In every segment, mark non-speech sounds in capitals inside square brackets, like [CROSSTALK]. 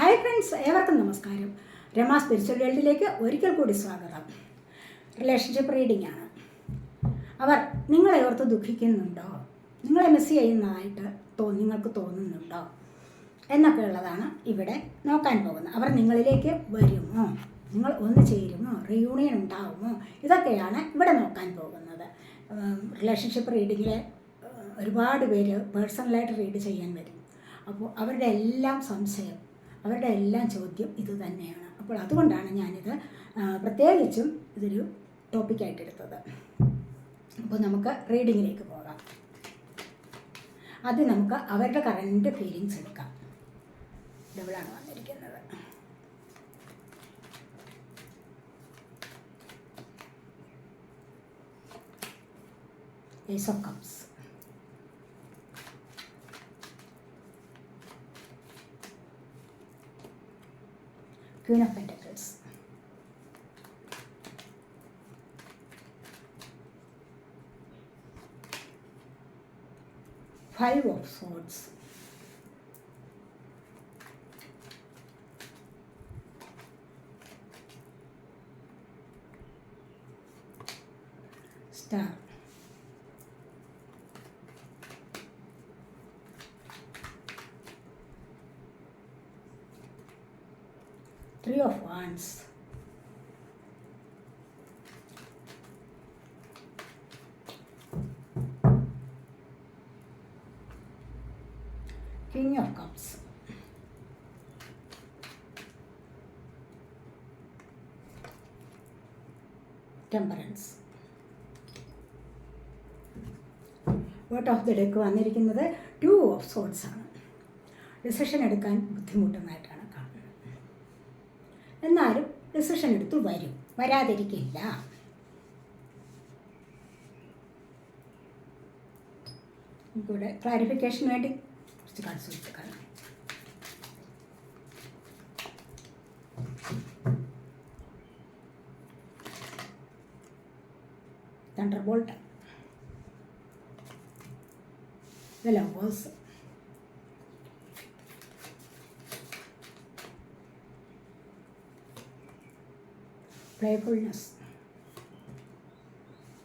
Hi friends ഏവർക്കും നമസ്കാരം. Rama spiritual വേൾഡിലേക്ക് ഒരിക്കൽ കൂടി സ്വാഗതം. റിലേഷൻഷിപ്പ് റീഡിംഗ് ആണ്. അവർ നിങ്ങളെ ഓർത്ത് ദുഃഖിക്കുന്നുണ്ടോ? നിങ്ങളെ മിസ് ചെയ്യുന്നതായിട്ട് തോ നിങ്ങൾക്ക് തോന്നുന്നുണ്ടോ? എന്നൊക്കെ ഉള്ളതാണ് ഇവിടെ നോക്കാൻ പോകുന്നത്. അവർ നിങ്ങളിലേക്ക് വരുമോ? നിങ്ങൾ ഒന്ന് ചേരുമോ? റിയൂണിയൻ ഉണ്ടാകുമോ ഇതൊക്കെയാണ് ഇവിടെ നോക്കാൻ പോകുന്നത്. റിലേഷൻഷിപ്പ് റീഡിങ്ങിൽ ഒരുപാട് പേര് പേഴ്സണലായിട്ട് റീഡ് ചെയ്യാൻ വരും. അപ്പോൾ അവരുടെ എല്ലാം സംശയം അവരുടെ എല്ലാം ചോദ്യം ഇത് തന്നെയാണ്. അപ്പോൾ അതുകൊണ്ടാണ് ഞാനിത് പ്രത്യേകിച്ചും ഇതൊരു ടോപ്പിക്കായിട്ട് എടുത്തത്. അപ്പോൾ നമുക്ക് റീഡിങ്ങിലേക്ക് പോകാം. ആദ്യം നമുക്ക് അവരുടെ കറണ്ട് ഫീലിങ്സ് എടുക്കാം. ഡബിളാണ് വന്നിരിക്കുന്നത്. Of cups. que Wands. King of Cups. Temperance. Vote of the deck വന്നിരിക്കുന്നത് ടു ഓഫ് സോൾസ് ആണ് ഡിസിഷൻ എടുക്കാൻ ബുദ്ധിമുട്ടുന്നതായിട്ടാണ് കാണുന്നത് എന്നാലും എടുത്തു വരും. വരാതിരിക്കില്ല. നമുക്കിവിടെ ക്ലാരിഫിക്കേഷന് വേണ്ടി കുറച്ച് cards കൊടുത്തേക്കാണ് thunderbolt hello lovers. Playfulness.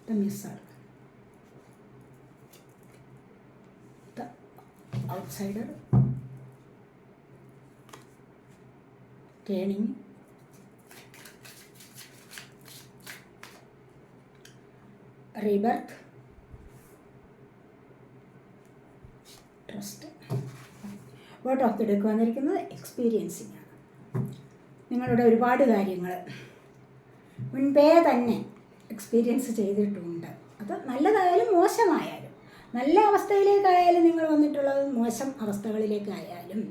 The missile. The outsider turning Rebirth. Trust word of the deck വന്നിരിക്കുന്നത് എക്സ്പീരിയൻസിങ് ആണ് നിങ്ങളുടെ ഒരുപാട് കാര്യങ്ങൾ മുൻപേ തന്നെ എക്സ്പീരിയൻസ് ചെയ്തിട്ടുണ്ട്. അത് നല്ലതായാലും മോശമായാലും നല്ല അവസ്ഥയിലേക്കായാലും നിങ്ങൾ വന്നിട്ടുള്ളത് മോശം അവസ്ഥകളിലേക്കായാലും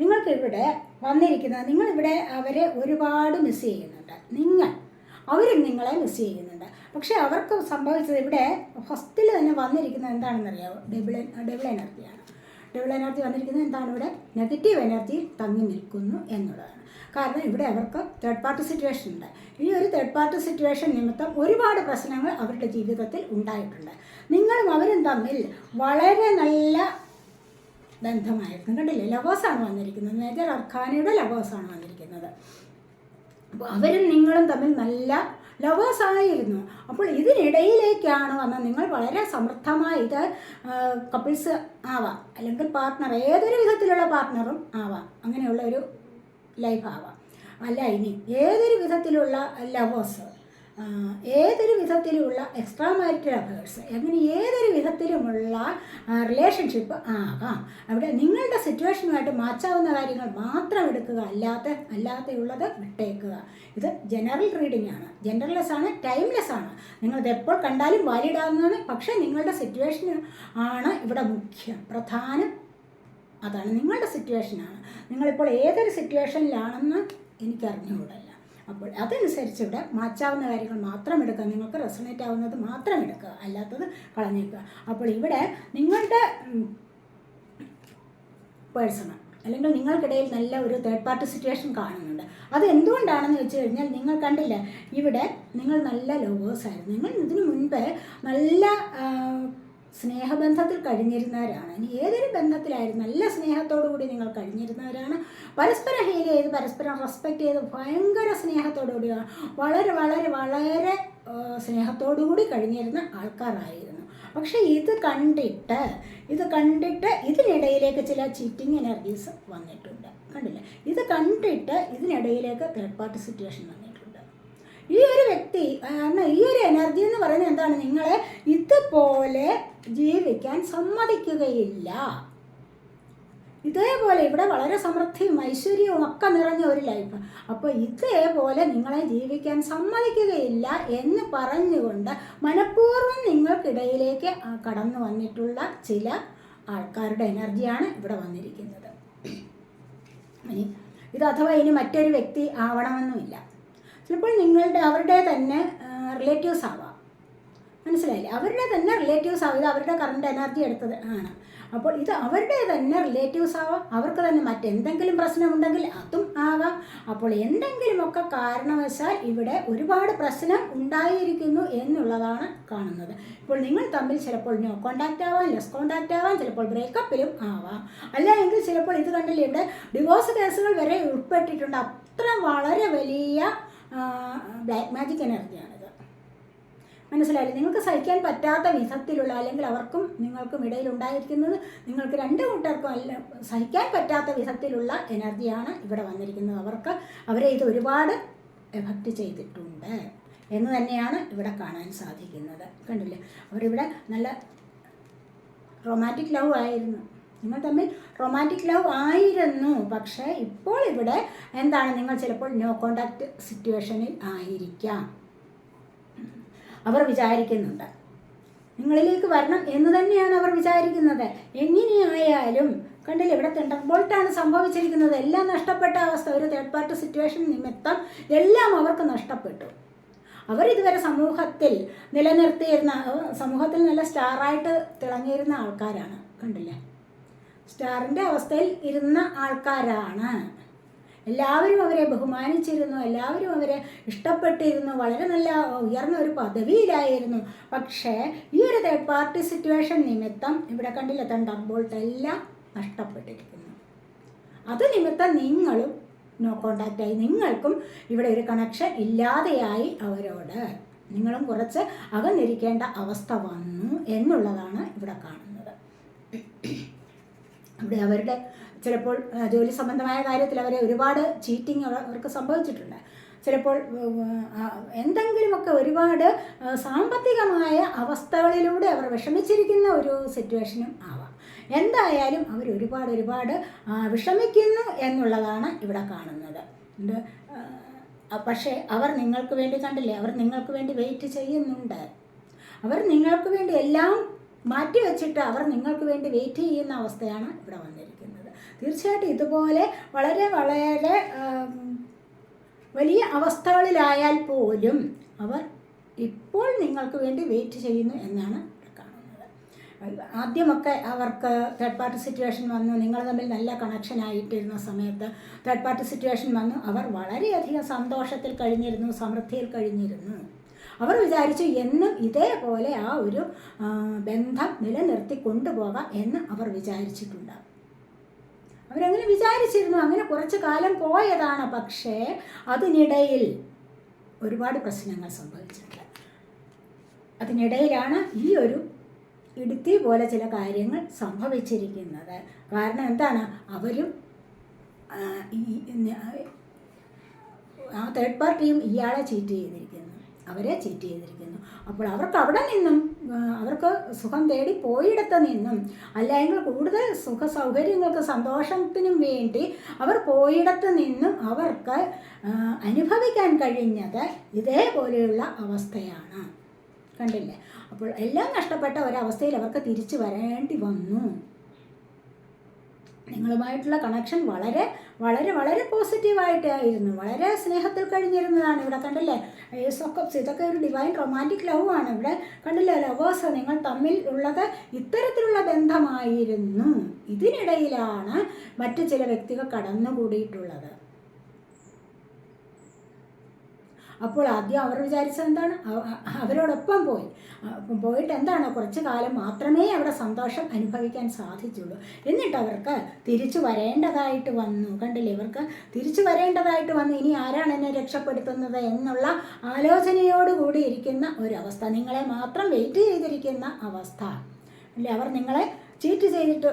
നിങ്ങൾക്കിവിടെ വന്നിരിക്കുന്നത് നിങ്ങളിവിടെ അവരെ ഒരുപാട് മിസ് ചെയ്യുന്നുണ്ട്. നിങ്ങൾ അവരും നിങ്ങളെ മിസ് ചെയ്യുന്നുണ്ട്. പക്ഷേ അവർക്ക് സംഭവിച്ചത് ഇവിടെ ഫസ്റ്റിൽ തന്നെ വന്നിരിക്കുന്നത് എന്താണെന്നറിയാമോ ഡബിൾ ഡബിൾ എനർജിയാണ് ഡബിൾ എനർജി വന്നിരിക്കുന്നത് എന്താണ് ഇവിടെ? നെഗറ്റീവ് എനർജി തങ്ങി നിൽക്കുന്നു എന്നുള്ളതാണ്. കാരണം ഇവിടെ അവർക്ക് തേർഡ് പാർട്ടി സിറ്റുവേഷൻ ഉണ്ട്. ഈ ഒരു തേർഡ് പാർട്ടി സിറ്റുവേഷൻ നിമിത്തം ഒരുപാട് പ്രശ്നങ്ങൾ അവരുടെ ജീവിതത്തിൽ ഉണ്ടായിട്ടുണ്ട്. നിങ്ങളും അവരും തമ്മിൽ വളരെ നല്ല ബന്ധമായിരുന്നു. കണ്ടില്ലേ? ലവേഴ്സാണ് വന്നിരിക്കുന്നത്. മേജർ അർഖാനയുടെ ലവേഴ്സാണ് വന്നിരിക്കുന്നത്. അപ്പോൾ അവരും നിങ്ങളും തമ്മിൽ നല്ല ലവേഴ്സ് ആയിരുന്നു. അപ്പോൾ ഇതിനിടയിലേക്കാണ് വന്ന് നിങ്ങൾ വളരെ സമൃദ്ധമായി ഇത് കപ്പിൾസ് ആവാം. അല്ലെങ്കിൽ പാർട്ട്ണർ ഏതൊരു വിധത്തിലുള്ള പാർട്ട്ണറും ആവാം. അങ്ങനെയുള്ള ഒരു ലൈഫ് ആവാം അല്ല ഇനി ഏതൊരു വിധത്തിലുള്ള ലവേഴ്സ് ഏതൊരു വിധത്തിലുള്ള എക്സ്ട്രാ മാരിറ്റൽ അഫേഴ്സ് അങ്ങനെ ഏതൊരു വിധത്തിലുമുള്ള റിലേഷൻഷിപ്പ് ആകാം. അവിടെ നിങ്ങളുടെ സിറ്റുവേഷനുമായിട്ട് മാച്ചാവുന്ന കാര്യങ്ങൾ മാത്രം എടുക്കുക അല്ലാത്ത അല്ലാതെയുള്ളത് വിട്ടേക്കുക. ഇത് ജനറൽ റീഡിംഗ് ആണ്. ജനറൽലെസ് ആണ് ടൈംലെസ് ആണ്. നിങ്ങളിത് എപ്പോൾ കണ്ടാലും വാലിഡ് ആകുന്നതാണ് പക്ഷേ നിങ്ങളുടെ സിറ്റുവേഷൻ ആണ് ഇവിടെ മുഖ്യം. പ്രധാനം അതാണ് നിങ്ങളുടെ സിറ്റുവേഷനാണ് നിങ്ങളിപ്പോൾ ഏതൊരു സിറ്റുവേഷനിലാണെന്ന് എനിക്കറിഞ്ഞുകൂടല്ല. അപ്പോൾ അതനുസരിച്ച് ഇവിടെ മാച്ചാവുന്ന കാര്യങ്ങൾ മാത്രം എടുക്കുക. നിങ്ങൾക്ക് റെസണേറ്റ് ആവുന്നത് മാത്രം എടുക്കുക. അല്ലാത്തത് കളഞ്ഞേക്കുക. അപ്പോൾ ഇവിടെ നിങ്ങളുടെ പേഴ്സണൽ അല്ലെങ്കിൽ നിങ്ങൾക്കിടയിൽ നല്ല ഒരു തേർഡ് പാർട്ടി സിറ്റുവേഷൻ കാണുന്നുണ്ട്. അത് എന്തുകൊണ്ടാണെന്ന് വെച്ച് കഴിഞ്ഞാൽ നിങ്ങൾ കണ്ടില്ല ഇവിടെ നിങ്ങൾ നല്ല ലവേഴ്സ് ആയിരുന്നു. നിങ്ങൾ ഇതിനു മുൻപേ നല്ല സ്നേഹബന്ധത്തിൽ കഴിഞ്ഞിരുന്നവരാണ്. ഇനി ഏതൊരു ബന്ധത്തിലായിരുന്നു നല്ല സ്നേഹത്തോടു കൂടി നിങ്ങൾ കഴിഞ്ഞിരുന്നവരാണ്. പരസ്പരം ഹീൽ ചെയ്ത് പരസ്പരം റെസ്പെക്ട് ചെയ്ത് ഭയങ്കര സ്നേഹത്തോടു കൂടിയാണ്. വളരെ വളരെ വളരെ സ്നേഹത്തോടു കൂടി കഴിഞ്ഞിരുന്ന ആൾക്കാരായിരുന്നു. പക്ഷേ ഇത് കണ്ടിട്ട് ഇത് കണ്ടിട്ട് ഇതിനിടയിലേക്ക് ചില ചീറ്റിംഗ് എനർജീസ് വന്നിട്ടുണ്ട്. കണ്ടില്ല? ഇത് കണ്ടിട്ട് ഇതിനിടയിലേക്ക് തേർഡ് പാർട്ടി സിറ്റുവേഷൻ വന്നിട്ടുണ്ട്. ഈ ഒരു വ്യക്തി കാരണം ഈ ഒരു എനർജി എന്ന് പറയുന്നത് എന്താണ്? നിങ്ങളെ ഇതുപോലെ ജീവിക്കാൻ സമ്മതിക്കുകയില്ല. ഇതേപോലെ ഇവിടെ വളരെ സമൃദ്ധിയും ഐശ്വര്യവും ഒക്കെ നിറഞ്ഞ ഒരു ലൈഫ് അപ്പോൾ ഇതേപോലെ നിങ്ങളെ ജീവിക്കാൻ സമ്മതിക്കുകയില്ല എന്ന് പറഞ്ഞുകൊണ്ട് മനഃപൂർവം നിങ്ങൾക്കിടയിലേക്ക് കടന്നു വന്നിട്ടുള്ള ചില ആൾക്കാരുടെ എനർജിയാണ് ഇവിടെ വന്നിരിക്കുന്നത്. ഇനി ഇത് അഥവാ ഇനി മറ്റൊരു വ്യക്തി ആവണമെന്നുമില്ല. ചിലപ്പോൾ നിങ്ങളുടെ അവരുടെ തന്നെ റിലേറ്റീവ്സ് ആവാം. മനസ്സിലായില്ലേ? അവരുടെ തന്നെ റിലേറ്റീവ്സ് ആവും. ഇത് അവരുടെ കറണ്ട് എനർജി എടുത്തത് ആണ്. അപ്പോൾ ഇത് അവരുടെ തന്നെ റിലേറ്റീവ്സ് ആവാം. അവർക്ക് തന്നെ മറ്റെന്തെങ്കിലും പ്രശ്നമുണ്ടെങ്കിൽ അതും ആവാം അപ്പോൾ എന്തെങ്കിലുമൊക്കെ കാരണവശാൽ ഇവിടെ ഒരുപാട് പ്രശ്നം ഉണ്ടായിരിക്കുന്നു എന്നുള്ളതാണ് കാണുന്നത്. ഇപ്പോൾ നിങ്ങൾ തമ്മിൽ ചിലപ്പോൾ നോ കോണ്ടാക്റ്റ് ആവാം ലെസ് കോണ്ടാക്റ്റ് ആവാം ചിലപ്പോൾ ബ്രേക്കപ്പിലും ആവാം. അല്ലെങ്കിൽ ചിലപ്പോൾ ഇത് കണ്ടില്ല ഇവിടെ ഡിവോഴ്സ് കേസുകൾ വരെ ഉൾപ്പെട്ടിട്ടുണ്ട്. അത്ര വളരെ വലിയ ബ്ലാക്ക് മാജിക് എനർജിയാണിത് മനസ്സിലായില്ലേ? നിങ്ങൾക്ക് സഹിക്കാൻ പറ്റാത്ത വിധത്തിലുള്ള അല്ലെങ്കിൽ അവർക്കും നിങ്ങൾക്കും ഇടയിൽ ഉണ്ടായിരിക്കുന്നത് നിങ്ങൾക്ക് രണ്ട് കൂട്ടർക്കും അല്ല സഹിക്കാൻ പറ്റാത്ത വിധത്തിലുള്ള എനർജിയാണ് ഇവിടെ വന്നിരിക്കുന്നത്. അവർക്ക് അവരെ ഇത് ഒരുപാട് എഫക്റ്റ് ചെയ്തിട്ടുണ്ട് എന്ന് തന്നെയാണ് ഇവിടെ കാണാൻ സാധിക്കുന്നത്. കണ്ടില്ലേ? അവരിവിടെ നല്ല റൊമാന്റിക് ലവ് ആയിരുന്നു. നിങ്ങൾ തമ്മിൽ റൊമാന്റിക് ലവ് ആയിരുന്നു. പക്ഷേ ഇപ്പോൾ ഇവിടെ എന്താണ്? നിങ്ങൾ ചിലപ്പോൾ നോ കോണ്ടാക്ട് സിറ്റുവേഷനിൽ ആയിരിക്കാം. അവർ വിചാരിക്കുന്നുണ്ട്. നിങ്ങളിലേക്ക് വരണം എന്ന് തന്നെയാണ് അവർ വിചാരിക്കുന്നത്. എങ്ങനെയായാലും കണ്ടില്ല ഇവിടെ തെണ്ടർബോൾട്ടാണ് സംഭവിച്ചിരിക്കുന്നത്. എല്ലാം നഷ്ടപ്പെട്ട അവസ്ഥ ഒരു തേർഡ് പാർട്ടി സിറ്റുവേഷൻ നിമിത്തം എല്ലാം അവർക്ക് നഷ്ടപ്പെട്ടു. അവർ ഇതുവരെ സമൂഹത്തിൽ നിലനിർത്തിയിരുന്ന സമൂഹത്തിൽ നല്ല സ്റ്റാറായിട്ട് തിളങ്ങിയിരുന്ന ആൾക്കാരാണ് കണ്ടില്ലേ? സ്റ്റാറിന്റെ അവസ്ഥയിൽ ഇരുന്ന ആൾക്കാരാണ്. എല്ലാവരും അവരെ ബഹുമാനിച്ചിരുന്നു എല്ലാവരും അവരെ ഇഷ്ടപ്പെട്ടിരുന്നു വളരെ നല്ല ഉയർന്ന ഒരു പദവിയിലായിരുന്നു. പക്ഷേ ഈ ഒരു തേർഡ് പാർട്ടി സിറ്റുവേഷൻ നിമിത്തം ഇവിടെ കണ്ടില്ല തണ്ടർ ബോൾട്ട് എല്ലാം നഷ്ടപ്പെട്ടിരിക്കുന്നു. അത് നിമിത്തം നിങ്ങളും നോ കോണ്ടാക്റ്റായി നിങ്ങൾക്കും ഇവിടെ ഒരു കണക്ഷൻ ഇല്ലാതെയായി അവരോട്. നിങ്ങളും കുറച്ച് അകന്നിരിക്കേണ്ട അവസ്ഥ വന്നു എന്നുള്ളതാണ് ഇവിടെ കാണുന്നത്. അവിടെ അവരുടെ ചിലപ്പോൾ ജോലി സംബന്ധമായ കാര്യത്തിൽ അവരെ ഒരുപാട് ചീറ്റിംഗ് അവർക്ക് സംഭവിച്ചിട്ടുണ്ട്. ചിലപ്പോൾ എന്തെങ്കിലുമൊക്കെ ഒരുപാട് സാമ്പത്തികമായ അവസ്ഥകളിലൂടെ അവർ വിഷമിച്ചിരിക്കുന്ന ഒരു സിറ്റുവേഷനും ആവാം. എന്തായാലും അവർ ഒരുപാട് ഒരുപാട് വിഷമിക്കുന്നു എന്നുള്ളതാണ് ഇവിടെ കാണുന്നത്. പക്ഷേ അവർ നിങ്ങൾക്ക് വേണ്ടി കണ്ടില്ലേ? അവർ നിങ്ങൾക്ക് വേണ്ടി വെയിറ്റ് ചെയ്യുന്നുണ്ട്. അവർ നിങ്ങൾക്ക് വേണ്ടി എല്ലാം മാറ്റി വെച്ചിട്ട് അവർ നിങ്ങൾക്ക് വേണ്ടി വെയിറ്റ് ചെയ്യുന്ന അവസ്ഥയാണ് ഇവിടെ വന്നിരിക്കുന്നത്. തീർച്ചയായിട്ടും ഇതുപോലെ വളരെ വളരെ വലിയ അവസ്ഥകളിലായാൽ പോലും അവർ ഇപ്പോൾ നിങ്ങൾക്ക് വേണ്ടി വെയിറ്റ് ചെയ്യുന്നു എന്നാണ് ആദ്യമൊക്കെ അവർക്ക് തേർഡ് പാർട്ടി സിറ്റുവേഷൻ വന്നു നിങ്ങൾ തമ്മിൽ നല്ല കണക്ഷൻ ആയിട്ടിരുന്ന സമയത്ത് തേർഡ് പാർട്ടി സിറ്റുവേഷൻ വന്നു അവർ വളരെയധികം സന്തോഷത്തിൽ കഴിഞ്ഞിരുന്നു സമൃദ്ധിയിൽ കഴിഞ്ഞിരുന്നു. അവർ വിചാരിച്ചു എന്നും ഇതേപോലെ ആ ഒരു ബന്ധം നിലനിർത്തി കൊണ്ടുപോകാം എന്ന് അവർ വിചാരിച്ചിട്ടുണ്ട്. അവരങ്ങനെ വിചാരിച്ചിരുന്നു. അങ്ങനെ കുറച്ച് കാലം പോയതാണ്. പക്ഷേ അതിനിടയിൽ ഒരുപാട് പ്രശ്നങ്ങൾ സംഭവിച്ചിട്ടുണ്ട്. അതിനിടയിലാണ് ഈ ഒരു ഇടുത്തി പോലെ ചില കാര്യങ്ങൾ സംഭവിച്ചിരിക്കുന്നത്. കാരണം എന്താണ്? അവരും ആ, തേർഡ് പാർട്ടിയും ഇയാളെ ചീറ്റ് ചെയ്തിരിക്കുന്നു. അവരെ ചീറ്റ് ചെയ്തിരിക്കുന്നു. അപ്പോൾ അവർക്ക് അവിടെ നിന്നും അവർക്ക് സുഖം തേടി പോയിടത്ത് നിന്നും അല്ലെങ്കിൽ കൂടുതൽ സുഖ സൗകര്യങ്ങൾക്ക് സന്തോഷത്തിനും വേണ്ടി അവർ പോയിടത്ത് നിന്നും അവർക്ക് അനുഭവിക്കാൻ കഴിഞ്ഞത് ഇതേപോലെയുള്ള അവസ്ഥയാണ്. കണ്ടില്ലേ? അപ്പോൾ എല്ലാം നഷ്ടപ്പെട്ട ഒരവസ്ഥയിൽ അവർക്ക് തിരിച്ചു വരേണ്ടി വന്നു. നിങ്ങളുമായിട്ടുള്ള കണക്ഷൻ വളരെ വളരെ വളരെ പോസിറ്റീവായിട്ടായിരുന്നു വളരെ സ്നേഹത്തിൽ കഴിഞ്ഞിരുന്നതാണ് ഇവിടെ കണ്ടില്ലേ? ഏസ് ഇതൊക്കെ ഒരു ഡിവൈൻ റൊമാന്റിക് ലവ് ആണ് ഇവിടെ കണ്ടില്ലേ? ലവേഴ്സ് നിങ്ങൾ തമ്മിൽ ഉള്ളത് ഇത്തരത്തിലുള്ള ബന്ധമായിരുന്നു. ഇതിനിടയിലാണ് മറ്റു ചില വ്യക്തികൾ കടന്നുകൂടിയിട്ടുള്ളത്. അപ്പോൾ ആദ്യം അവർ വിചാരിച്ചത് എന്താണ്? അവരോടൊപ്പം പോയി. പോയിട്ട് എന്താണ്? കുറച്ച് കാലം മാത്രമേ അവിടെ സന്തോഷം അനുഭവിക്കാൻ സാധിച്ചുള്ളൂ. എന്നിട്ട് അവർക്ക് തിരിച്ചു വരേണ്ടതായിട്ട് വന്നു. കണ്ടില്ലേ? ഇവർക്ക് തിരിച്ചു വരേണ്ടതായിട്ട് വന്നു. ഇനി ആരാണ് എന്നെ രക്ഷപ്പെടുത്തുന്നത് എന്നുള്ള ആലോചനയോടുകൂടി ഇരിക്കുന്ന ഒരവസ്ഥ. നിങ്ങളെ മാത്രം വെയിറ്റ് ചെയ്തിരിക്കുന്ന അവസ്ഥ. അല്ലേ? അവർ നിങ്ങളെ ചീറ്റ് ചെയ്തിട്ട്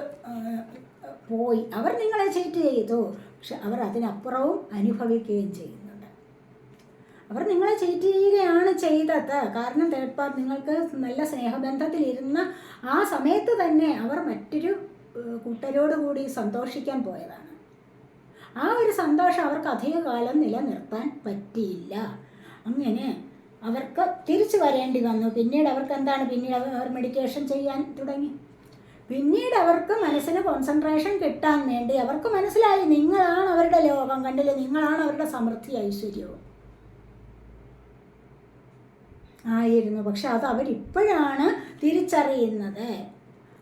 പോയി. അവർ നിങ്ങളെ ചീറ്റ് ചെയ്തു. പക്ഷെ അവർ അതിനപ്പുറവും അനുഭവിക്കുകയും ചെയ്യുന്നുണ്ട് അവർ നിങ്ങളെ ചീറ്റ് ചെയ്തത്. കാരണം തേർഡ് നിങ്ങൾക്ക് നല്ല സ്നേഹബന്ധത്തിലിരുന്ന ആ സമയത്ത് തന്നെ അവർ മറ്റൊരു കൂട്ടരോടുകൂടി സന്തോഷിക്കാൻ പോയതാണ്. ആ ഒരു സന്തോഷം അവർക്ക് അധികകാലം നിലനിർത്താൻ പറ്റിയില്ല. അങ്ങനെ അവർക്ക് തിരിച്ചു വരേണ്ടി വന്നു. പിന്നീട് അവർക്ക് എന്താണ്? പിന്നീട് അവർ മെഡിറ്റേഷൻ ചെയ്യാൻ തുടങ്ങി. പിന്നീട് അവർക്ക് മനസ്സിന് കോൺസെൻട്രേഷൻ കിട്ടാൻ വേണ്ടി അവർക്ക് മനസ്സിലായി നിങ്ങളാണ് അവരുടെ ലോകം കണ്ടില്ല? നിങ്ങളാണ് അവരുടെ സമൃദ്ധി ഐശ്വര്യവും. ആയിരുന്നു. പക്ഷെ അത് അവരിപ്പോഴാണ് തിരിച്ചറിയുന്നത്.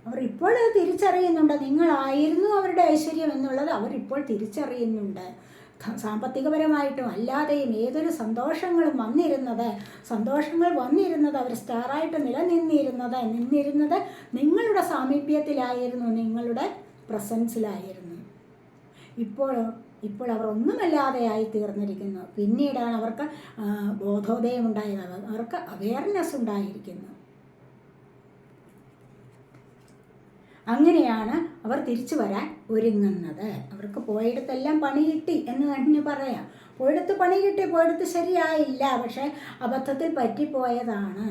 അവർ ഇപ്പോൾ അത് തിരിച്ചറിയുന്നുണ്ട്. നിങ്ങളായിരുന്നു അവരുടെ ഐശ്വര്യം എന്നുള്ളത് അവരിപ്പോൾ തിരിച്ചറിയുന്നുണ്ട്. സാമ്പത്തികപരമായിട്ടും അല്ലാതെയും ഏതൊരു സന്തോഷങ്ങളും വന്നിരുന്നത് സന്തോഷങ്ങൾ വന്നിരുന്നത് അവർ സ്റ്റാറായിട്ട് നിലനിന്നിരുന്നത് നിന്നിരുന്നത് നിങ്ങളുടെ സാമീപ്യത്തിലായിരുന്നു നിങ്ങളുടെ പ്രസൻസിലായിരുന്നു. ഇപ്പോൾ ഇപ്പോൾ അവർ ഒന്നുമല്ലാതെയായി തീർന്നിരിക്കുന്നു. പിന്നീടാണ് അവർക്ക് ബോധോദയം ഉണ്ടായത്. അവർക്ക് അവയർനെസ് ഉണ്ടായിരിക്കുന്നു. അങ്ങനെയാണ് അവർ തിരിച്ചു വരാൻ ഒരുങ്ങുന്നത്. അവർക്ക് പോയിടത്തെല്ലാം പണി കിട്ടി എന്ന് തന്നെ പറയാം. പോയിടത്ത് പണി കിട്ടി പോയിടത്ത് ശരിയായില്ല. പക്ഷേ അബദ്ധത്തിൽ പറ്റിപ്പോയതാണ്.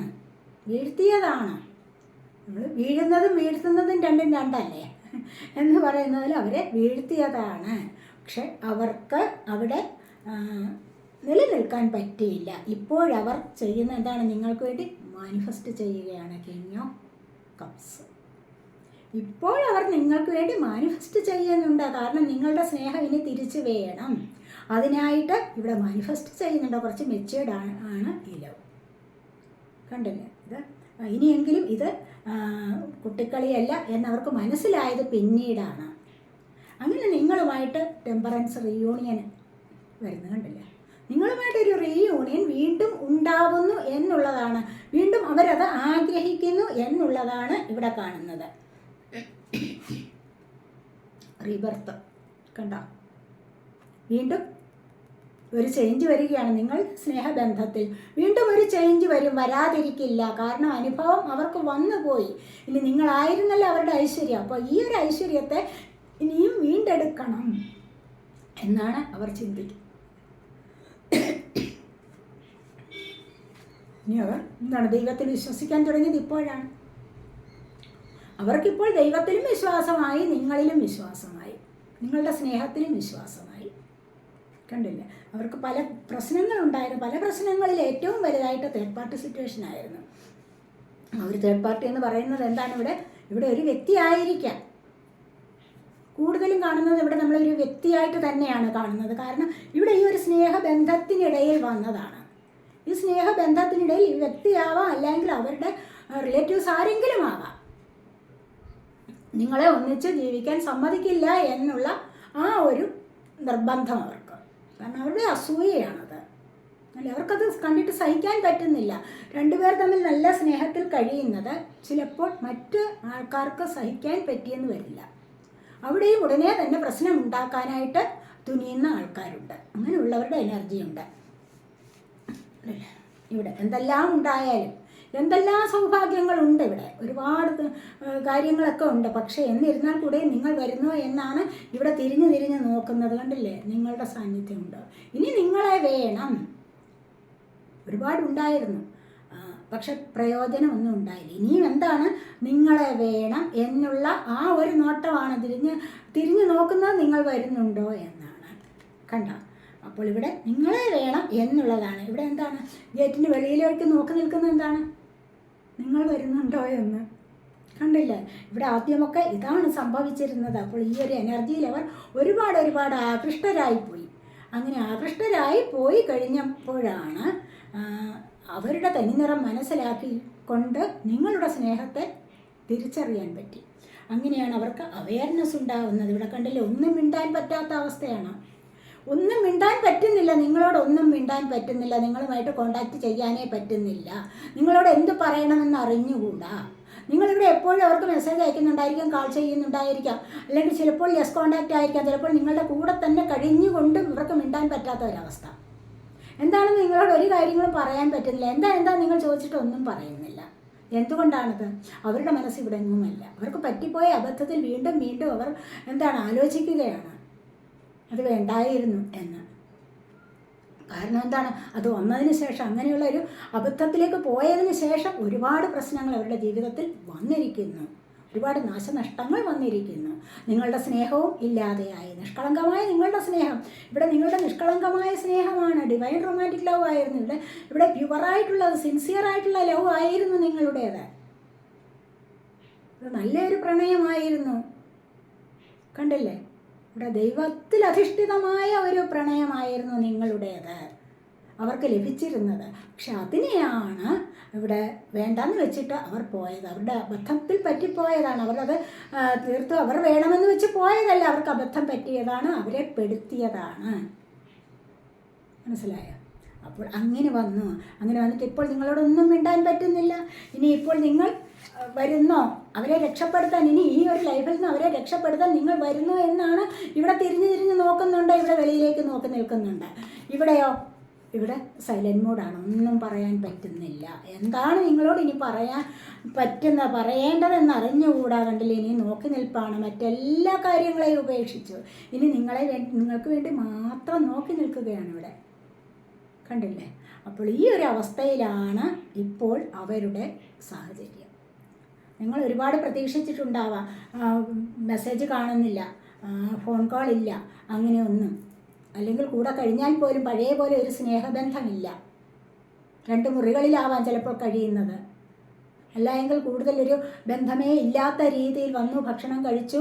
വീഴ്ത്തിയതാണ്. നമ്മൾ വീഴുന്നതും വീഴ്ത്തുന്നതും രണ്ടും രണ്ടല്ലേ? എന്ന് പറയുന്നതിൽ അവരെ വീഴ്ത്തിയതാണ്. പക്ഷെ അവർക്ക് അവിടെ നിലനിൽക്കാൻ പറ്റിയില്ല. ഇപ്പോഴവർ ചെയ്യുന്ന എന്താണ്? നിങ്ങൾക്ക് വേണ്ടി മാനിഫെസ്റ്റ് ചെയ്യുകയാണ് കിങ് ഓഫ് കപ്സ് ഇപ്പോൾ അവർ നിങ്ങൾക്ക് വേണ്ടി മാനിഫെസ്റ്റ് ചെയ്യുന്നുണ്ട്. കാരണം നിങ്ങളുടെ സ്നേഹം ഇനി തിരിച്ചു വേണം. അതിനായിട്ട് ഇവിടെ മാനിഫെസ്റ്റ് ചെയ്യുന്നുണ്ട്. കുറച്ച് മെച്ചേർഡ് ആണ് ഈ ലവ് കണ്ടില്ലേ? ഇത് ഇനിയെങ്കിലും ഇത് കുട്ടിക്കളിയല്ല എന്നവർക്ക് മനസ്സിലായത് പിന്നീടാണ്. അങ്ങനെ നിങ്ങളുമായിട്ട് ടെമ്പറൻസ് റീയൂണിയൻ വരുന്നത് കണ്ടില്ലേ? നിങ്ങളുമായിട്ടൊരു റീയൂണിയൻ വീണ്ടും ഉണ്ടാവുന്നു എന്നുള്ളതാണ്. വീണ്ടും അവരത് ആഗ്രഹിക്കുന്നു എന്നുള്ളതാണ് ഇവിടെ കാണുന്നത്. റീബർത്ത് കണ്ടോ? വീണ്ടും ഒരു ചേഞ്ച് വരികയാണ് നിങ്ങൾ സ്നേഹബന്ധത്തിൽ. വീണ്ടും ഒരു ചേഞ്ച് വരും വരാതിരിക്കില്ല. കാരണം അനുഭവം അവർക്ക് വന്നുപോയി. ഇനി നിങ്ങളായിരുന്നല്ലോ അവരുടെ ഐശ്വര്യം. അപ്പോൾ ഈ ഒരു ഐശ്വര്യത്തെ ഇനിയും വീണ്ടെടുക്കണം എന്നാണ് അവർ ചിന്തിക്കുന്നത്. ഇനി അവർ എന്താണ് ദൈവത്തിൽ വിശ്വസിക്കാൻ തുടങ്ങിയത് ഇപ്പോഴാണ്. അവർക്കിപ്പോൾ ദൈവത്തിലും വിശ്വാസമായി നിങ്ങളിലും വിശ്വാസമായി നിങ്ങളുടെ സ്നേഹത്തിലും വിശ്വാസമായി. കണ്ടില്ലേ? അവർക്ക് പല പ്രശ്നങ്ങളുണ്ടായിരുന്നു. പല പ്രശ്നങ്ങളിൽ ഏറ്റവും വലുതായിട്ട് തേർഡ് പാർട്ടി സിറ്റുവേഷൻ ആയിരുന്നു. ഒരു തേർഡ് പാർട്ടി എന്ന് പറയുന്നത് എന്താണ് ഇവിടെ? ഇവിടെ ഒരു വ്യക്തി ആയിരിക്കാം. കൂടുതലും കാണുന്നത് ഇവിടെ നമ്മളൊരു വ്യക്തിയായിട്ട് തന്നെയാണ് കാണുന്നത്. കാരണം ഇവിടെ ഈ ഒരു സ്നേഹബന്ധത്തിനിടയിൽ വന്നതാണ്. ഈ സ്നേഹബന്ധത്തിനിടയിൽ ഈ വ്യക്തിയാവാം അല്ലെങ്കിൽ അവരുടെ റിലേറ്റീവ്സ് ആരെങ്കിലും ആവാം. നിങ്ങളെ ഒന്നിച്ച് ജീവിക്കാൻ സമ്മതിക്കില്ല എന്നുള്ള ആ ഒരു നിർബന്ധം അവർക്ക്. കാരണം അവരുടെ അസൂയയാണത്. അല്ല അവർക്കത് കണ്ടിട്ട് സഹിക്കാൻ പറ്റുന്നില്ല. രണ്ടുപേർ തമ്മിൽ നല്ല സ്നേഹത്തിൽ കഴിയുന്നത് ചിലപ്പോൾ മറ്റ് ആൾക്കാർക്ക് സഹിക്കാൻ പറ്റിയെന്ന് വരില്ല. അവിടെയും ഉടനെ തന്നെ പ്രശ്നം ഉണ്ടാക്കാനായിട്ട് തുനിയുന്ന ആൾക്കാരുണ്ട്. അങ്ങനെയുള്ളവരുടെ എനർജി ഉണ്ട്. ഇവിടെ എന്തെല്ലാം ഉണ്ടായാലും എന്തെല്ലാം സൗഭാഗ്യങ്ങളുണ്ട് ഇവിടെ? ഒരുപാട് കാര്യങ്ങളൊക്കെ ഉണ്ട്. പക്ഷേ എന്നിരുന്നാൽ കൂടെ നിങ്ങൾ വരുന്നു എന്നാണ് ഇവിടെ തിരിഞ്ഞു തിരിഞ്ഞ് നോക്കുന്നത് കണ്ടില്ലേ? നിങ്ങളുടെ സാന്നിധ്യമുണ്ട്. ഇനി നിങ്ങളെ വേണം. ഒരുപാടുണ്ടായിരുന്നു പക്ഷെ പ്രയോജനമൊന്നും ഉണ്ടായില്ല. ഇനിയും എന്താണ്? നിങ്ങളെ വേണം എന്നുള്ള ആ ഒരു നോട്ടമാണ് തിരിഞ്ഞ് തിരിഞ്ഞു നോക്കുന്നത് നിങ്ങൾ വരുന്നുണ്ടോ എന്നാണ്. കണ്ടോ? അപ്പോൾ ഇവിടെ നിങ്ങളെ വേണം എന്നുള്ളതാണ്. ഇവിടെ എന്താണ്? ഗേറ്റിന്റെ വെളിയിലേക്ക് നോക്കി നിൽക്കുന്നത് എന്താണ്? നിങ്ങൾ വരുന്നുണ്ടോ എന്ന്. കണ്ടില്ലേ? ഇവിടെ ആദ്യമൊക്കെ ഇതാണ് സംഭവിച്ചിരുന്നത്. അപ്പോൾ ഈ ഒരു എനർജിയിൽ അവർ ഒരുപാട് ഒരുപാട് ആകൃഷ്ടരായി പോയി. അങ്ങനെ ആകൃഷ്ടരായി പോയി കഴിഞ്ഞപ്പോഴാണ് അവരുടെ തനിനിറം മനസ്സിലാക്കിക്കൊണ്ട് നിങ്ങളുടെ സ്നേഹത്തെ തിരിച്ചറിയാൻ പറ്റി. അങ്ങനെയാണ് അവർക്ക് അവയർനെസ് ഉണ്ടാകുന്നത് ഇവിടെ കണ്ടില്ലേ ഒന്നും മിണ്ടാൻ പറ്റാത്ത അവസ്ഥയാണ്. ഒന്നും മിണ്ടാൻ പറ്റുന്നില്ല. നിങ്ങളോട് ഒന്നും മിണ്ടാൻ പറ്റുന്നില്ല. നിങ്ങളുമായിട്ട് കോണ്ടാക്ട് ചെയ്യാനേ പറ്റുന്നില്ല. നിങ്ങളോട് എന്ത് പറയണമെന്ന് അറിഞ്ഞുകൂടാ. നിങ്ങളിവിടെ എപ്പോഴും അവർക്ക് മെസ്സേജ് അയക്കുന്നുണ്ടായിരിക്കാം കാൾ ചെയ്യുന്നുണ്ടായിരിക്കാം. അല്ലെങ്കിൽ ചിലപ്പോൾ യെസ് കോണ്ടാക്റ്റ് ആയിരിക്കാം. ചിലപ്പോൾ നിങ്ങളുടെ കൂടെ തന്നെ കഴിഞ്ഞുകൊണ്ടും ഇവർക്ക് മിണ്ടാൻ പറ്റാത്ത ഒരവസ്ഥ. എന്താണെന്ന് നിങ്ങളോട് ഒരു കാര്യങ്ങളും പറയാൻ പറ്റുന്നില്ല. എന്താ എന്താ നിങ്ങൾ ചോദിച്ചിട്ടൊന്നും പറയുന്നില്ല. എന്തുകൊണ്ടാണത്? അവരുടെ മനസ്സ് ഇവിടെ എങ്ങുമല്ല. അവർക്ക് പറ്റിപ്പോയ അബദ്ധത്തിൽ വീണ്ടും വീണ്ടും അവർ എന്താണ് ആലോചിക്കുകയാണ്. അത് വേണ്ടായിരുന്നു എന്ന്. കാരണം എന്താണ്? അത് വന്നതിന് ശേഷം അങ്ങനെയുള്ള ഒരു അബദ്ധത്തിലേക്ക് പോയതിന് ശേഷം ഒരുപാട് പ്രശ്നങ്ങൾ അവരുടെ ജീവിതത്തിൽ വന്നിരിക്കുന്നു. ഒരുപാട് നാശനഷ്ടങ്ങൾ വന്നിരിക്കുന്നു. നിങ്ങളുടെ സ്നേഹവും ഇല്ലാതെയായി. നിഷ്കളങ്കമായ നിങ്ങളുടെ സ്നേഹം. ഇവിടെ നിങ്ങളുടെ നിഷ്കളങ്കമായ സ്നേഹമാണ്. ഡിവൈൻ റൊമാന്റിക് ലവ് ആയിരുന്നു. ഇവിടെ ഇവിടെ പ്യുവറായിട്ടുള്ളത് സിൻസിയർ ആയിട്ടുള്ള ലവ് ആയിരുന്നു നിങ്ങളുടേത്. ഇത് നല്ലൊരു പ്രണയമായിരുന്നു. കണ്ടില്ലേ? ഇവിടെ ദൈവത്തിൽ അധിഷ്ഠിതമായ ഒരു പ്രണയമായിരുന്നു നിങ്ങളുടേത്. അവർക്ക് ലഭിച്ചിരുന്നത്. പക്ഷെ അതിനെയാണ് ഇവിടെ വേണ്ടെന്ന് വെച്ചിട്ട് അവർ പോയത്. അവരുടെ അബദ്ധത്തിൽ പറ്റിപ്പോയതാണ്. അവരത് തീർത്തു അവർ വേണമെന്ന് വെച്ച് പോയതല്ല. അവർക്ക് അബദ്ധം പറ്റിയതാണ്. അവരെ പെടുത്തിയതാണ്. മനസ്സിലായോ? അപ്പോൾ അങ്ങനെ വന്നു. അങ്ങനെ വന്നിട്ട് ഇപ്പോൾ നിങ്ങളോടൊന്നും മിണ്ടാൻ പറ്റുന്നില്ല. ഇനി ഇപ്പോൾ നിങ്ങൾ വരുന്നോ? അവരെ രക്ഷപ്പെടുത്താൻ ഇനി ഈ ഒരു ലൈഫിൽ നിന്ന് അവരെ രക്ഷപ്പെടുത്താൻ നിങ്ങൾ വരുന്നു എന്നാണ് ഇവിടെ തിരിഞ്ഞു തിരിഞ്ഞ് നോക്കുന്നുണ്ട്. ഇവിടെ വെളിയിലേക്ക് നോക്കി നിൽക്കുന്നുണ്ട്. ഇവിടെയോ? ഇവിടെ സൈലന്റ് മോഡാണ് ഒന്നും പറയാൻ പറ്റുന്നില്ല. എന്താണ് നിങ്ങളോട് ഇനി പറയാൻ പറ്റുന്ന പറയേണ്ടതെന്ന് അറിഞ്ഞുകൂടാ കണ്ടില്ല? ഇനി നോക്കി നിൽപ്പാണ്. മറ്റെല്ലാ കാര്യങ്ങളെയും ഉപേക്ഷിച്ചു. ഇനി നിങ്ങളെ നിങ്ങൾക്ക് വേണ്ടി മാത്രം നോക്കി നിൽക്കുകയാണ് ഇവിടെ. കണ്ടില്ലേ? അപ്പോൾ ഈ ഒരു അവസ്ഥയിലാണ് ഇപ്പോൾ അവരുടെ സാഹചര്യം. നിങ്ങൾ ഒരുപാട് പ്രതീക്ഷിച്ചിട്ടുണ്ടാവാം. മെസ്സേജ് കാണുന്നില്ല. ഫോൺ കോൾ ഇല്ല. അങ്ങനെയൊന്നും. അല്ലെങ്കിൽ കൂടെ കഴിഞ്ഞാൽ പോലും പഴയ പോലെ ഒരു സ്നേഹബന്ധമില്ല. രണ്ട് മുറികളിലാവാൻ ചിലപ്പോൾ കഴിയുന്നത്. അല്ല എങ്കിൽ കൂടുതലൊരു ബന്ധമേ ഇല്ലാത്ത രീതിയിൽ വന്നു ഭക്ഷണം കഴിച്ചു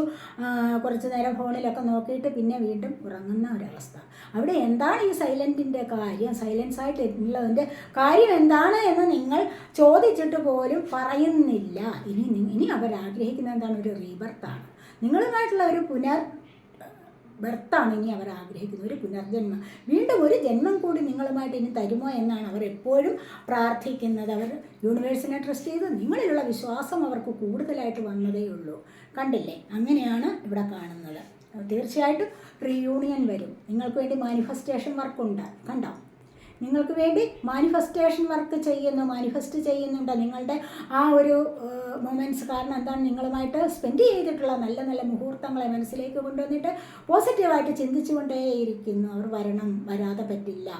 കുറച്ച് നേരം ഫോണിലൊക്കെ നോക്കിയിട്ട് പിന്നെ വീണ്ടും ഉറങ്ങുന്ന ഒരവസ്ഥ. അവിടെ എന്താണ് ഈ സൈലന്റിന്റെ കാര്യം? സൈലൻസ് ആയിട്ട് ഉള്ളതിന്റെ കാര്യം എന്താണ് എന്ന് നിങ്ങൾ ചോദിച്ചിട്ട് പോലും പറയുന്നില്ല. ഇനി ഇനി അവർ ആഗ്രഹിക്കുന്നത് എന്താണ്? ഒരു റീബർത്താണ് നിങ്ങളുമായിട്ടുള്ള ഒരു പുനർ ബർത്താണ് ഇനി അവർ ആഗ്രഹിക്കുന്നത് ഒരു പുനർജന്മം. വീണ്ടും ഒരു ജന്മം കൂടി നിങ്ങളുമായിട്ട് ഇനി തരുമോ എന്നാണ് അവർ എപ്പോഴും പ്രാർത്ഥിക്കുന്നത്. അവർ യൂണിവേഴ്സിനെ ട്രസ്റ്റ് ചെയ്ത്. നിങ്ങളിലുള്ള വിശ്വാസം അവർക്ക് കൂടുതലായിട്ട് വന്നതേ ഉള്ളൂ. കണ്ടില്ലേ? അങ്ങനെയാണ് ഇവിടെ കാണുന്നത്. തീർച്ചയായിട്ടും റീയൂണിയൻ വരും. നിങ്ങൾക്ക് വേണ്ടി മാനിഫെസ്റ്റേഷൻ വർക്കുണ്ട് കണ്ടോ? നിങ്ങൾക്ക് വേണ്ടി മാനിഫെസ്റ്റേഷൻ വർക്ക് ചെയ്യുന്നു മാനിഫെസ്റ്റ് ചെയ്യുന്നുണ്ട്. നിങ്ങളുടെ ആ ഒരു മൊമെന്റ്സ് കാരണം എന്താണ് നിങ്ങളുമായിട്ട് സ്പെൻഡ് ചെയ്തിട്ടുള്ള നല്ല നല്ല മുഹൂർത്തങ്ങളെ മനസ്സിലേക്ക് കൊണ്ടുവന്നിട്ട് പോസിറ്റീവായിട്ട് ചിന്തിച്ചുകൊണ്ടേയിരിക്കുന്നു. അവർ വരണം വരാതെ പറ്റില്ല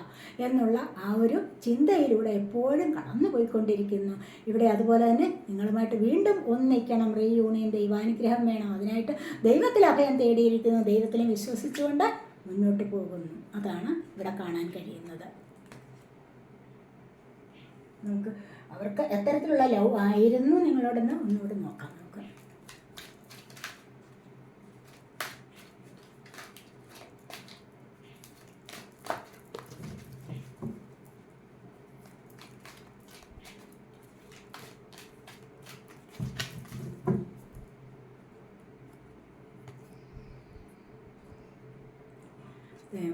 എന്നുള്ള ആ ഒരു ചിന്തയിലൂടെ എപ്പോഴും കടന്നു പോയിക്കൊണ്ടിരിക്കുന്നു ഇവിടെ അതുപോലെ തന്നെ നിങ്ങളുമായിട്ട് വീണ്ടും ഒന്നിക്കണം. റീയൂണിയൻ ദൈവാനുഗ്രഹം വേണം. അതിനായിട്ട് ദൈവത്തിൽ അഭയം തേടിയിരിക്കുന്നു. ദൈവത്തിലും വിശ്വസിച്ചുകൊണ്ട് മുന്നോട്ട് പോകുന്നു. അതാണ് ഇവിടെ കാണാൻ കഴിയുന്നത്. നമുക്ക് അവർക്ക് എത്തരത്തിലുള്ള ലവ് ആയിരുന്നു നിങ്ങളോടൊന്ന് ഒന്നുകൂടി നോക്കാം നമുക്ക്.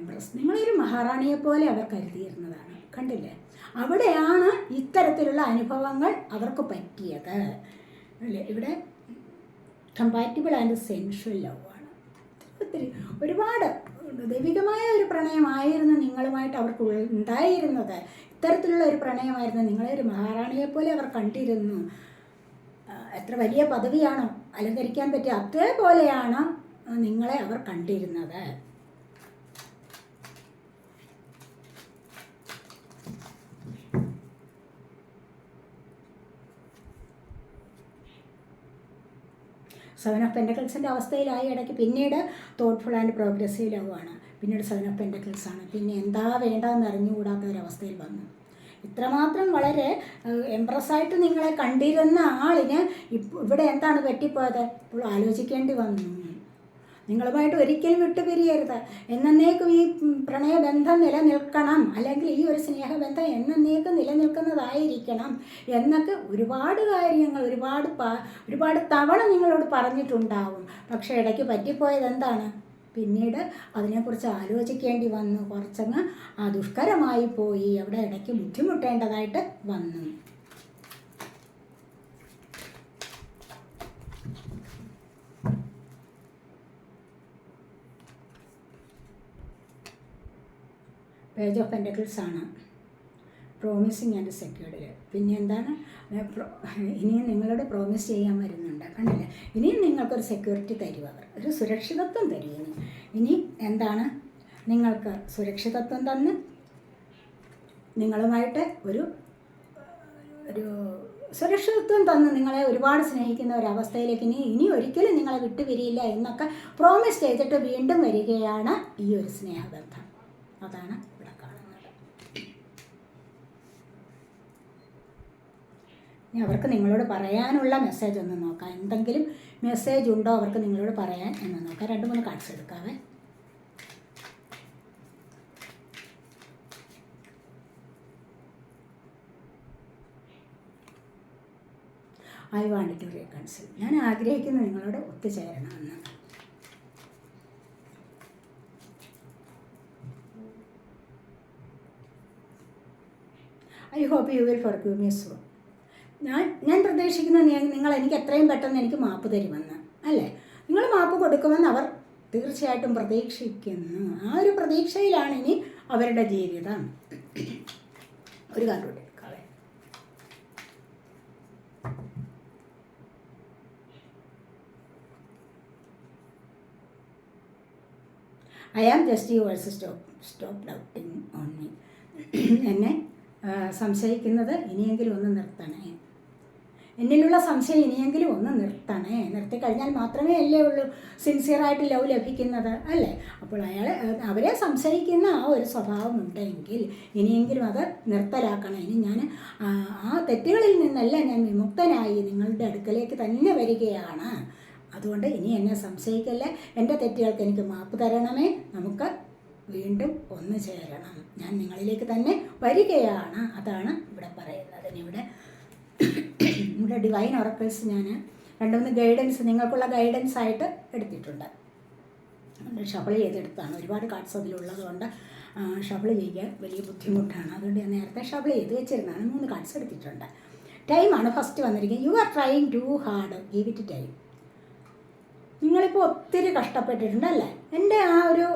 പ്രശ്നങ്ങളൊരു നിങ്ങളൊരു മഹാറാണിയെ പോലെ അവർ കരുതിയിരുന്നതാണ് കണ്ടില്ലേ? അവിടെയാണ് ഇത്തരത്തിലുള്ള അനുഭവങ്ങൾ അവർക്ക് പറ്റിയത്. ഇവിടെ കമ്പാറ്റിബിൾ ആൻഡ് സെൻഷ്വൽ ലവ് ആണ്. ഒത്തിരി ഒരുപാട് ദൈവികമായ ഒരു പ്രണയമായിരുന്നു നിങ്ങളുമായിട്ട് അവർക്ക് ഉണ്ടായിരുന്നത്. ഇത്തരത്തിലുള്ള ഒരു പ്രണയമായിരുന്നു നിങ്ങളെ ഒരു മഹാറാണിയെ പോലെ അവർ കണ്ടിരുന്നു. എത്ര വലിയ പദവിയാണോ അലങ്കരിക്കാൻ പറ്റിയ അതേപോലെയാണ് നിങ്ങളെ അവർ കണ്ടിരുന്നത്. സെവൻ ഓഫ് പെൻഡക്കിൾസിന്റെ അവസ്ഥയിലായി ഇടയ്ക്ക് പിന്നീട് തോട്ട്ഫുൾ ആൻഡ് പ്രോഗ്രസീവ് ലവ് ആണ്. പിന്നീട് സെവൻ ഓഫ് പെൻഡക്കിൾസ് ആണ്. പിന്നെ എന്താ വേണ്ടതെന്ന് അറിഞ്ഞുകൂടാത്ത ഒരവസ്ഥയിൽ വന്നു. ഇത്രമാത്രം വളരെ എംപ്രസ്സായിട്ട് നിങ്ങളെ കണ്ടിരുന്ന ആളിന് ഇവിടെ എന്താണ് പറ്റിപ്പോയത്? ഇപ്പോൾ ആലോചിക്കേണ്ടി വന്നു. നിങ്ങളുമായിട്ട് ഒരിക്കലും വിട്ടുപിരിയരുത്. എന്നേക്കും ഈ പ്രണയബന്ധം നിലനിൽക്കണം. അല്ലെങ്കിൽ ഈ ഒരു സ്നേഹബന്ധം എന്നേക്കും നിലനിൽക്കുന്നതായിരിക്കണം. എന്നൊക്കെ ഒരുപാട് കാര്യങ്ങൾ ഒരുപാട് ഒരുപാട് തവണ നിങ്ങളോട് പറഞ്ഞിട്ടുണ്ടാവും. പക്ഷേ ഇടയ്ക്ക് പറ്റിപ്പോയത് എന്താണ്? പിന്നീട് അതിനെക്കുറിച്ച് ആലോചിക്കേണ്ടി വന്നു. കുറച്ചങ്ങ് ആ ദുഷ്കരമായി പോയി. അവിടെ ഇടയ്ക്ക് ബുദ്ധിമുട്ടേണ്ടതായിട്ട് വന്നു. പേജ് ഓഫ് പെന്റക്കിൾസ് ആണ്. പ്രോമിസിങ് ആൻഡ് സെക്യൂർഡിൽ പിന്നെ എന്താണ്? ഇനിയും നിങ്ങളോട് പ്രോമിസ് ചെയ്യാൻ വരുന്നുണ്ട്. കണ്ടില്ലേ? ഇനിയും നിങ്ങൾക്കൊരു സെക്യൂരിറ്റി തരും അവർ. ഒരു സുരക്ഷിതത്വം തരും ഇനി. ഇനി എന്താണ്? നിങ്ങൾക്ക് സുരക്ഷിതത്വം തന്ന് നിങ്ങളുമായിട്ട് ഒരു ഒരു സുരക്ഷിതത്വം തന്ന് നിങ്ങളെ ഒരുപാട് സ്നേഹിക്കുന്ന ഒരവസ്ഥയിലേക്ക് ഇനി ഇനി ഒരിക്കലും നിങ്ങളെ വിട്ടുപിരിയില്ല എന്നൊക്കെ പ്രോമിസ് ചെയ്തിട്ട് വീണ്ടും വരികയാണ് ഈ ഒരു സ്നേഹബന്ധം. അതാണ് ഇവിടെ കാണുന്നത്. ഇനി അവർക്ക് നിങ്ങളോട് പറയാനുള്ള മെസ്സേജ് ഒന്ന് നോക്കാം. എന്തെങ്കിലും മെസ്സേജ് ഉണ്ടോ അവർക്ക് നിങ്ങളോട് പറയാൻ എന്ന് നോക്കാം. രണ്ട് മൂന്ന് കാർഡ്സ് എടുക്കാവേ. ഐ വാണ്ട് ടു റീകൺസിൽ ഞാൻ ആഗ്രഹിക്കുന്നു നിങ്ങളോട് ഒത്തുചേരണമെന്ന്. I hope you will for me so. ഞാൻ ഞാൻ പ്രതീക്ഷിക്കുന്നത് നീ- നിങ്ങൾ എനിക്ക് എത്രയും പെട്ടെന്ന് എനിക്ക് മാപ്പ് തരുമെന്ന് അല്ലേ? നിങ്ങൾ മാപ്പ് കൊടുക്കുമെന്ന് അവർ തീർച്ചയായിട്ടും പ്രതീക്ഷിക്കുന്നു. ആ ഒരു പ്രതീക്ഷയിലാണ് ഇനി അവരുടെ ജീവിതം. ഒരു കൂടി എടുക്കാവേ I am just universe stop stop doubting on me എന്നെ സംശയിക്കുന്നത് ഇനിയെങ്കിലും ഒന്ന് നിർത്തണേ. എന്നിലുള്ള സംശയം ഇനിയെങ്കിലും ഒന്ന് നിർത്തണേ. നിർത്തിക്കഴിഞ്ഞാൽ മാത്രമേ അല്ലേ ഉള്ളൂ സിൻസിയറായിട്ട് ലവ് ലഭിക്കുന്നത് അല്ലേ? അപ്പോൾ അയാൾ അവരെ സംശയിക്കുന്ന ആ ഒരു സ്വഭാവം ഉണ്ടെങ്കിൽ ഇനിയെങ്കിലും അത് നിർത്തലാക്കണം. ഇനി ഞാൻ ആ തെറ്റുകളിൽ നിന്നല്ല ഞാൻ വിമുക്തനായി നിങ്ങളുടെ അടുക്കലേക്ക് തന്നെ വരികയാണ്. അതുകൊണ്ട് ഇനി എന്നെ സംശയിക്കല്ലേ? എന്റെ തെറ്റുകൾക്ക് എനിക്ക് മാപ്പ് തരണമേ. നമുക്ക് വീണ്ടും ഒന്ന് ചേരണം. ഞാൻ നിങ്ങളിലേക്ക് തന്നെ വരികയാണ്. അതാണ് ഇവിടെ പറയുന്നത്. ഇവിടെ [CLEARS THROAT] ഇവിടെ ഡിവൈൻ ഒറക്കിൾസ് ഞാൻ രണ്ട് മൂന്ന് ഗൈഡൻസ് നിങ്ങൾക്കുള്ള ഗൈഡൻസ് ആയിട്ട് എടുത്തിട്ടുണ്ട്. ഷഫിൾ ചെയ്തെടുത്താണ്. ഒരുപാട് കാർഡ്സ് അതിലുള്ളതുകൊണ്ട് ഷഫിൾ ചെയ്യാൻ വലിയ ബുദ്ധിമുട്ടാണ്. അതുകൊണ്ട് ഞാൻ നേരത്തെ ഷഫിൾ ചെയ്ത് വെച്ചിരുന്നതാണ്. മൂന്ന് കാർഡ്സ് എടുത്തിട്ടുണ്ട്. ടൈമാണ് ഫസ്റ്റ് വന്നിരിക്കുന്നത്. You are trying too hard give it time നിങ്ങളിപ്പോൾ ഒത്തിരി കഷ്ടപ്പെട്ടിട്ടുണ്ടല്ലേ? എന്റെ ആ ഒരു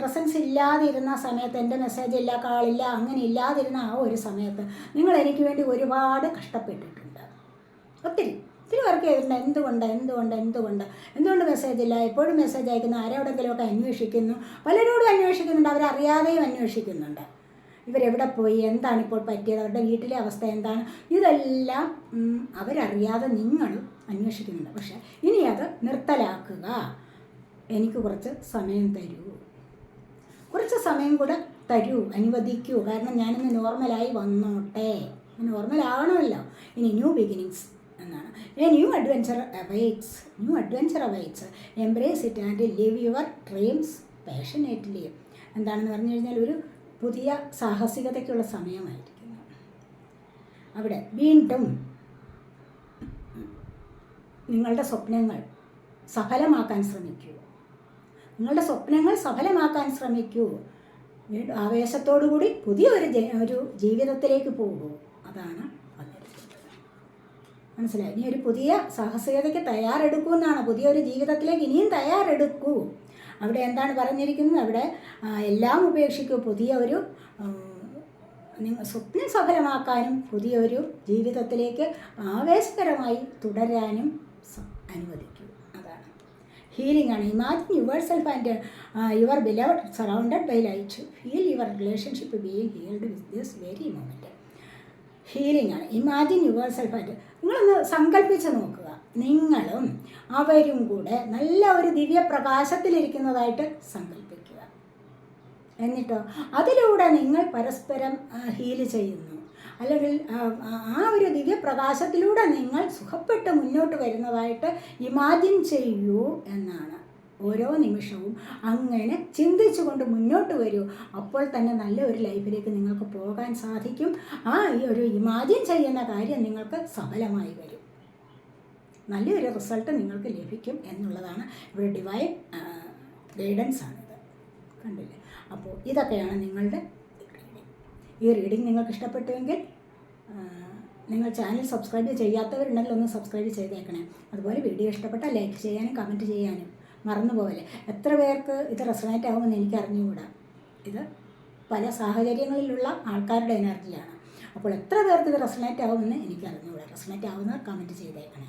പ്രസൻസ് ഇല്ലാതിരുന്ന സമയത്ത് എന്റെ മെസ്സേജ് ഇല്ല കാളില്ല അങ്ങനെ ഇല്ലാതിരുന്ന ആ ഒരു സമയത്ത് നിങ്ങൾ എനിക്ക് വേണ്ടി ഒരുപാട് കഷ്ടപ്പെട്ടിട്ടുണ്ട്. ഒത്തിരി. ഒത്തിരി വർക്ക് ചെയ്തിട്ടുണ്ട്. എന്തുകൊണ്ട് എന്തുകൊണ്ട് എന്തുകൊണ്ട്? എന്തുകൊണ്ട് മെസ്സേജ് ഇല്ല? എപ്പോഴും മെസ്സേജ് അയക്കുന്നു ആരോടെങ്കിലുമൊക്കെ അന്വേഷിക്കുന്നു. പലരോടും അന്വേഷിക്കുന്നുണ്ട്. അവരറിയാതെയും അന്വേഷിക്കുന്നുണ്ട്. ഇവരെവിടെ പോയി? എന്താണ് ഇപ്പോൾ പറ്റിയത്? അവരുടെ വീട്ടിലെ അവസ്ഥ എന്താണ്? ഇതെല്ലാം അവരറിയാതെ നിങ്ങളും അന്വേഷിക്കുന്നുണ്ട്. പക്ഷേ ഇനി അത് നിർത്തലാക്കുക. എനിക്ക് കുറച്ച് സമയം തരൂ. കുറച്ച് സമയം കൂടെ തരൂ അനുവദിക്കൂ. കാരണം ഞാനിന്ന് നോർമലായി വന്നോട്ടെ. നോർമലാവണമല്ലോ. ഇനി ന്യൂ ബിഗിനിങ്സ് എന്നാണ്. A new adventure awaits. New adventure awaits. Embrace it and live your dreams passionately. എന്താണെന്ന് പറഞ്ഞു കഴിഞ്ഞാൽ ഒരു പുതിയ സാഹസികതയ്ക്കുള്ള സമയമായിരിക്കുന്നു. അവിടെ വീണ്ടും നിങ്ങളുടെ സ്വപ്നങ്ങൾ സഫലമാക്കാൻ ശ്രമിക്കൂ. നിങ്ങളുടെ സ്വപ്നങ്ങൾ സഫലമാക്കാൻ ശ്രമിക്കൂ. വീണ്ടും ആവേശത്തോടുകൂടി പുതിയ ഒരു ഒരു ജീവിതത്തിലേക്ക് പോകൂ അതാണ് മനസ്സിലായി? ഇനി ഒരു പുതിയ സാഹസികതയ്ക്ക് തയ്യാറെടുക്കൂ എന്നാണ്. പുതിയൊരു ജീവിതത്തിലേക്ക് ഇനിയും തയ്യാറെടുക്കൂ. അവിടെ എന്താണ് പറഞ്ഞിരിക്കുന്നത്? അവിടെ എല്ലാം ഉപേക്ഷിക്കും. പുതിയ ഒരു സ്വപ്നം സഫലമാക്കാനും പുതിയ ഒരു ജീവിതത്തിലേക്ക് ആവേശകരമായി തുടരാനും അനുവദിക്കും. അതാണ്. ഹീലിംഗ് ആണ്. Imagine yourself and your beloved surrounded by light feel your relationship being healed with this very moment healing ആണ്. ഇമാജിൻ യുവർ സെൽഫ് ആൻഡ് നിങ്ങളൊന്ന് സങ്കല്പിച്ച് നോക്കുക നിങ്ങളും അവരും കൂടെ നല്ല ഒരു ദിവ്യപ്രകാശത്തിലിരിക്കുന്നതായിട്ട് സങ്കല്പിക്കുക. എന്നിട്ടോ അതിലൂടെ നിങ്ങൾ പരസ്പരം ഹീൽ ചെയ്യുന്നു. അല്ലെങ്കിൽ ആ, ഒരു ദിവ്യപ്രകാശത്തിലൂടെ നിങ്ങൾ സുഖപ്പെട്ട് മുന്നോട്ട് വരുന്നതായിട്ട് ഇമാജിൻ ചെയ്യൂ എന്നാണ്. ഓരോ നിമിഷവും അങ്ങനെ ചിന്തിച്ചു കൊണ്ട് മുന്നോട്ട് വരൂ. അപ്പോൾ തന്നെ നല്ല ഒരു ലൈഫിലേക്ക് നിങ്ങൾക്ക് പോകാൻ സാധിക്കും. ആ ഈ ഒരു ഇമാജിൻ ചെയ്യുന്ന കാര്യം നിങ്ങൾക്ക് സഫലമായി വരും. നല്ലൊരു റിസൾട്ട് നിങ്ങൾക്ക് ലഭിക്കും എന്നുള്ളതാണ് ഇവിടെ ഡിവൈൻ ഗൈഡൻസ് ആണിത് കണ്ടില്ലേ? അപ്പോൾ ഇതൊക്കെയാണ് നിങ്ങളുടെ ഈ റീഡിംഗ് നിങ്ങൾക്ക് ഇഷ്ടപ്പെട്ടുവെങ്കിൽ നിങ്ങൾ ചാനൽ സബ്സ്ക്രൈബ് ചെയ്യാത്തവരുണ്ടെങ്കിൽ ഒന്ന് സബ്സ്ക്രൈബ് ചെയ്തേക്കണേ. അതുപോലെ വീഡിയോ ഇഷ്ടപ്പെട്ടാൽ ലൈക്ക് ചെയ്യാനും കമന്റ് ചെയ്യാനും. മറന്നു പോകല്ലേ എത്ര പേർക്ക് ഇത് റെസണേറ്റ് ആകുമെന്ന് എനിക്ക് അറിഞ്ഞുകൂടാ ഇത് പല സാഹചര്യങ്ങളിലുള്ള ആൾക്കാരുടെ എനർജിയാണ് അപ്പോൾ എത്ര പേർക്ക് ഇത് റെസണേറ്റ് ആകുമെന്ന് എനിക്ക് അറിഞ്ഞുകൂടാ റെസണേറ്റ് ആവുന്നവർ കമന്റ് ചെയ്തേക്കണേ.